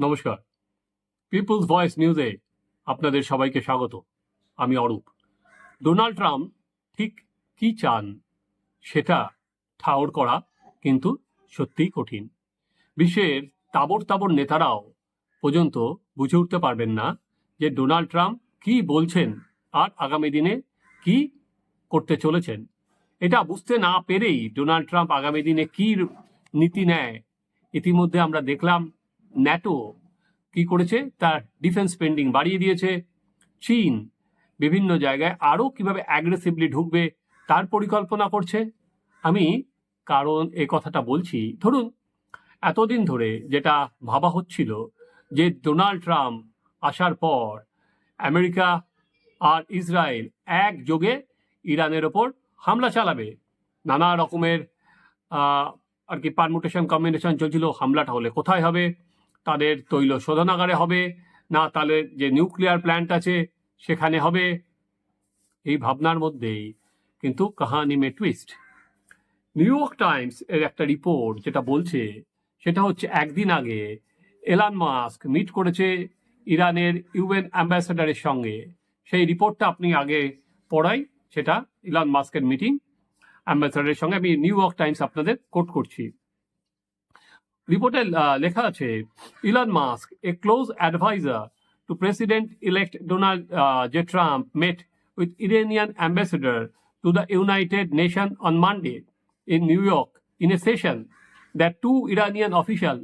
নমস্কার। People's voice নিউজে আপনাদের সবাইকে স্বাগত। আমি অরূপ। ডোনাল্ড ট্রাম্প ঠিক কি চান সেটা ঠাওর করা কিন্তু সত্যিই কঠিন। বিশ্বের তাবর তাবর নেতারাও পর্যন্ত বুঝে উঠতে পারবেন না যে ডোনাল্ড ট্রাম্প কি বলছেন আর আগামী দিনে কি করতে চলেছেন। এটা বুঝতে না পেরেই ডোনাল্ড ট্রাম্প আগামী দিনে কি নীতি নেয়, ইতিমধ্যে আমরা দেখলাম ন্যাটো কি করেছে? তার ডিফেন্স স্পেন্ডিং বাড়িয়ে দিয়েছে। চীন বিভিন্ন জায়গায় আরও কীভাবে অ্যাগ্রেসিভলি ঢুকবে তার পরিকল্পনা করছে। আমি কারণ এ কথাটা বলছি, ধরুন, এতদিন ধরে যেটা ভাবা হচ্ছিল যে ডোনাল্ড ট্রাম্প আসার পর আমেরিকা আর ইসরায়েল একযোগে ইরানের ওপর হামলা চালাবে। নানা রকমের আর কি পারমুটেশন কম্বিনেশন চলছিল, হামলাটা হলে কোথায় হবে? তাদের তৈল শোধনাগারে হবে, না তাহলে যে নিউক্লিয়ার প্ল্যান্ট আছে সেখানে হবে। এই ভাবনার মধ্যেই কিন্তু কাহানি মে টুইস্ট নিউ ইয়র্ক টাইমস এর একটা রিপোর্ট যেটা বলছে, সেটা হচ্ছে একদিন আগে এলান মাস্ক মিট করেছে ইরানের ইউএন অ্যাম্বাসেডারের সঙ্গে। সেই রিপোর্টটা আপনি আগে পড়াই, সেটা ইলান মাস্কের মিটিং অ্যাম্বাসেডারের সঙ্গে আমি নিউ ইয়র্ক টাইমস আপনাদের কোট করছি। রিপোর্টে লেখা আছে, Elon Musk a close adviser to president elect Donald J Trump met with Iranian ambassador to the United Nation on Monday in New York in a session that two Iranian official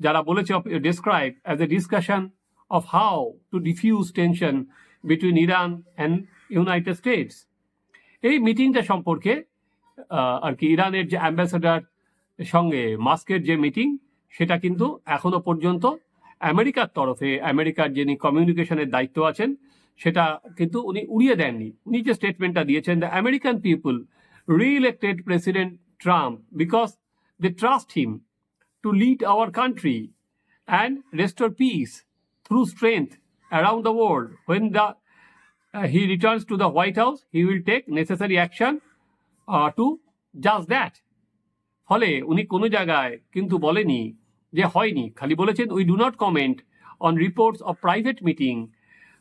যারা বলেছে describe as a discussion of how to defuse tension between Iran and United States এই মিটিংটা সম্পর্কে আর কি ইরানের যে ambassador সঙ্গে মাস্কের যে মিটিং সেটা কিন্তু এখনও পর্যন্ত আমেরিকার তরফে আমেরিকার যিনি কমিউনিকেশনের দায়িত্ব আছেন সেটা কিন্তু উনি উড়িয়ে দেননি উনি যে স্টেটমেন্টটা দিয়েছেন the American people re-elected president Trump because they trust him to lead our country and restore peace through strength around the world when the returns to the White House, he will take necessary action uh, to just that. ফলে উনি কোনো জায়গায় কিন্তু বলেনি যে হয়নি, খালি বলেছেন we do not comment on reports of private meeting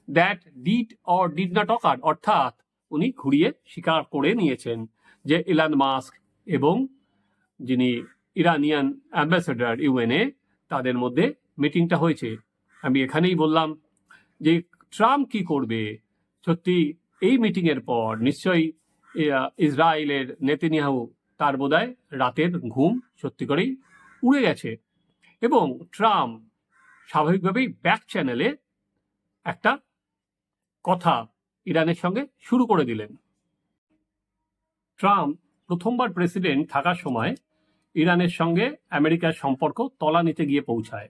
that did or did not occur অর্থাৎ উনি ঘুরিয়ে স্বীকার করে নিয়েছেন যে ইলান মাস্ক এবং যিনি ইরানিয়ান অ্যাম্বাসেডার ইউএনএ তাদের মধ্যে মিটিংটা হয়েছে। আমি এখানেই বললাম যে ট্রাম্প কি করবে? সত্যি এই মিটিংয়ের পর নিশ্চয়ই ইসরায়েলের নেতিনিয়াহু তার বোধহয় রাতের ঘুম সত্যি করেই উড়ে গেছে। এবং ট্রাম্প স্বাভাবিকভাবেই ব্যাক চ্যানেলে একটা কথা ইরানের সঙ্গে শুরু করে দিলেন। ট্রাম্প প্রথমবার প্রেসিডেন্ট থাকার সময় ইরানের সঙ্গে আমেরিকার সম্পর্ক তলানিতে গিয়ে পৌঁছায়।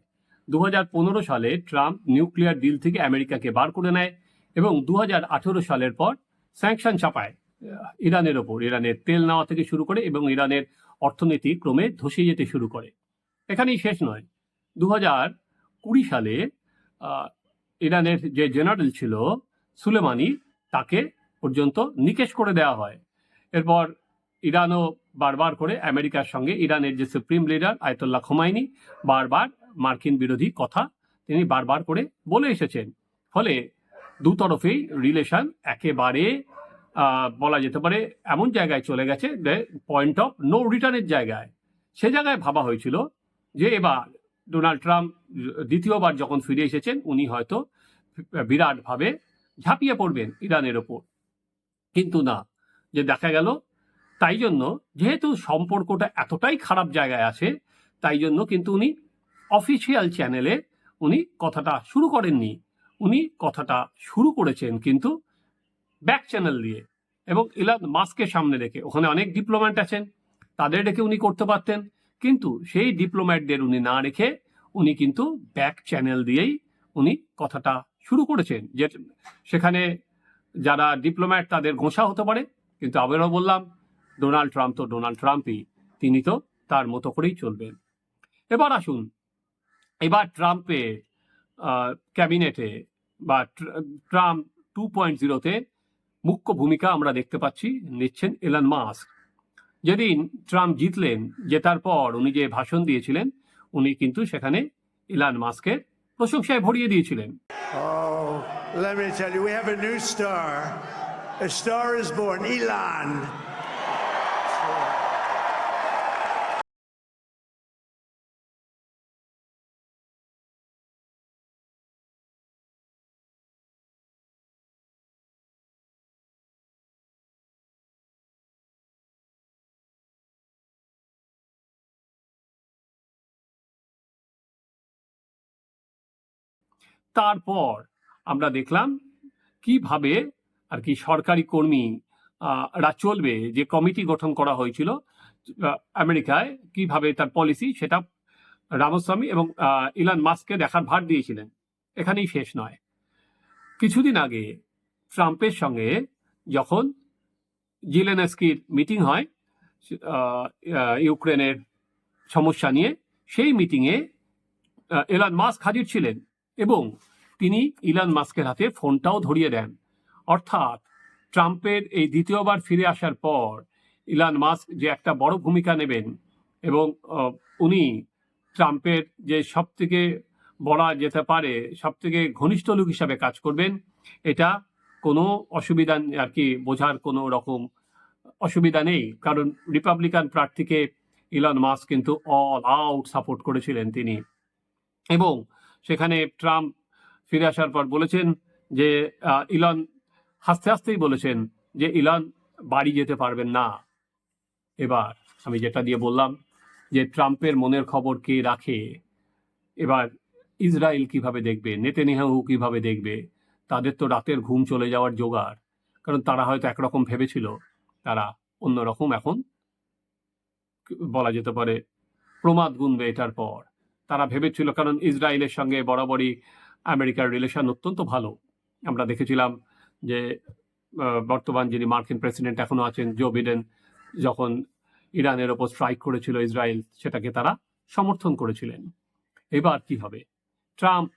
দু হাজার পনেরো সালে ট্রাম্প নিউক্লিয়ার ডিল থেকে আমেরিকাকে বার করে নেয় এবং দু হাজার আঠেরো সালের পর স্যাংশন চাপায়। ইরানের ওপর, ইরানের তেল নেওয়া থেকে শুরু করে এবং ইরানের অর্থনীতি ক্রমে ধসে যেতে শুরু করে। এখানেই শেষ নয়। দু হাজার কুড়ি সালে ইরানের যে জেনারেল ছিল সুলেমানি, তাকে পর্যন্ত নিকেশ করে দেওয়া হয়। এরপর ইরানও বারবার করে আমেরিকার সঙ্গে ইরানের যে সুপ্রিম লিডার আয়তুল্লাহ খোমাইনি, বারবার মার্কিন বিরোধী কথা তিনি বারবার করে বলে এসেছেন। ফলে দুতরফেই রিলেশন একেবারে বলা যেতে পারে, এমন জায়গায় চলে গেছে পয়েন্ট অফ নো রিটার্নের জায়গায়। সে জায়গায় ভাবা হয়েছিল যে এবার ডোনাল্ড ট্রাম্প দ্বিতীয়বার যখন ফিরে এসেছেন, উনি হয়তো বিরাটভাবে ঝাঁপিয়ে পড়বেন ইরানের ওপর। কিন্তু না, যে দেখা গেল, তাই জন্য যেহেতু সম্পর্কটা এতটাই খারাপ জায়গায় আছে, তাই জন্য কিন্তু উনি অফিসিয়াল চ্যানেলে উনি কথাটা শুরু করেননি। উনি কথাটা শুরু করেছেন কিন্তু ব্যাক চ্যানেল দিয়ে এবং ইলান মাস্কের সামনে রেখে। ওখানে অনেক ডিপ্লোম্যাট আছেন, তাদের রেখে উনি করতে পারতেন, কিন্তু সেই ডিপ্লোম্যাটদের উনি না রেখে উনি কিন্তু ব্যাক চ্যানেল দিয়েই উনি কথাটা শুরু করেছেন। যে সেখানে যারা ডিপ্লোম্যাট তাদের ঘোষা হতে পারে, কিন্তু আবারও বললাম, ডোনাল্ড ট্রাম্প তো ডোনাল্ড ট্রাম্পই, তিনি তো তার মতো করেই চলবেন। এবার আসুন, এবার ট্রাম্পের ক্যাবিনেটে বা ট্রাম্প টু পয়েন্ট জিরোতে মুখ্য ভূমিকা আমরা দেখতে পাচ্ছি নিচ্ছেন এলান মাস্ক যেদিন ট্রাম্প জিতলেন জেতার পর উনি যে ভাষণ দিয়েছিলেন উনি কিন্তু সেখানে ইলান মাস্কের প্রশংসায় ভরিয়ে দিয়েছিলেন Oh, let me tell you, we have a new star. A star is born, Elon. তারপর আমরা দেখলাম কীভাবে আর কি সরকারি কর্মী রা চলবে, যে কমিটি গঠন করা হয়েছিল আমেরিকায়, কীভাবে তার পলিসি সেটা রামস্বামী এবং ইলান মাস্ককে দেখার ভার দিয়েছিলেন। এখানেই শেষ নয়। কিছুদিন আগে ট্রাম্পের সঙ্গে যখন জিলেনস্কির মিটিং হয় ইউক্রেনের সমস্যা নিয়ে, সেই মিটিংয়ে এলান মাস্ক হাজির ছিলেন। এবং তিনি ইলান মাস্কের হাতে ফোনটাও ধরিয়ে দেন। অর্থাৎ ট্রাম্পের এই দ্বিতীয়বার ফিরে আসার পর ইলান মাস্ক যে একটা বড় ভূমিকা নেবেন এবং উনি ট্রাম্পের যে সব থেকে বলা যেতে পারে সব থেকে ঘনিষ্ঠ লোক হিসাবে কাজ করবেন, এটা কোনো অসুবিধা আর কি বোঝার কোনো রকম অসুবিধা নেই। কারণ রিপাবলিকান প্রার্থীকে ইলন মাস্ক কিন্তু অল আউট সাপোর্ট করেছিলেন তিনি। এবং সেখানে ট্রাম্প ফিরে আসার পর বলেছেন যে ইলন হাসতে হাসতেই বলেছেন যে, ইলন বাড়ি যেতে পারবেন না। এবার আমি যেটা দিয়ে বললাম যে, ট্রাম্পের মনের খবর কে রাখে? এবার ইসরায়েল কীভাবে দেখবে? নেতেনিয়াহু কীভাবে দেখবে? তাদের তো রাতের ঘুম চলে যাওয়ার জোগাড়। কারণ তারা হয়তো একরকম ভেবেছিল, তারা অন্যরকম এখন বলা যেতে পারে প্রমাদ গুনবে এটার পর। তারা ভেবেছিল, কারণ ইসরায়েলের সঙ্গে বরাবরই আমেরিকার রিলেশন অত্যন্ত ভালো। আমরা দেখেছিলাম যে বর্তমান যিনি মার্কিন প্রেসিডেন্ট এখনও আছেন জো বিডেন যখন ইরানের ওপর স্ট্রাইক করেছিল ইসরায়েল, সেটাকে তারা সমর্থন করেছিলেন। এবার কি হবে? ট্রাম্প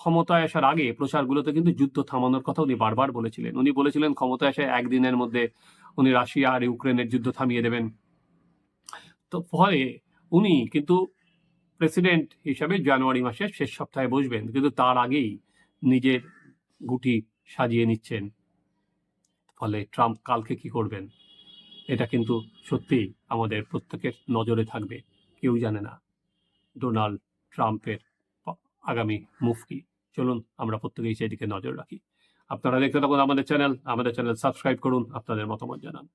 ক্ষমতায় আসার আগে প্রচারগুলোতে কিন্তু যুদ্ধ থামানোর কথা উনি বারবার বলেছিলেন। উনি বলেছিলেন, ক্ষমতায় আসে একদিনের মধ্যে উনি রাশিয়া আর ইউক্রেনের যুদ্ধ থামিয়ে দেবেন। তো ফলে উনি কিন্তু প্রেসিডেন্ট হিসাবে জানুয়ারি মাসের শেষ সপ্তাহে বসবেন, কিন্তু তার আগেই নিজের গুটি সাজিয়ে নিচ্ছেন। ফলে ট্রাম্প কালকে কি করবেন? এটা কিন্তু সত্যি আমাদের প্রত্যেকের নজরে থাকবে, কেউ জানে না। ডোনাল্ড ট্রাম্পের আগামী মুভ কি? চলুন, আমরা প্রত্যেকেই সেদিকে নজর রাখি। আপনারা দেখতে থাকুন আমাদের চ্যানেল আমাদের চ্যানেল সাবস্ক্রাইব করুন, আপনাদের মতামত জানান।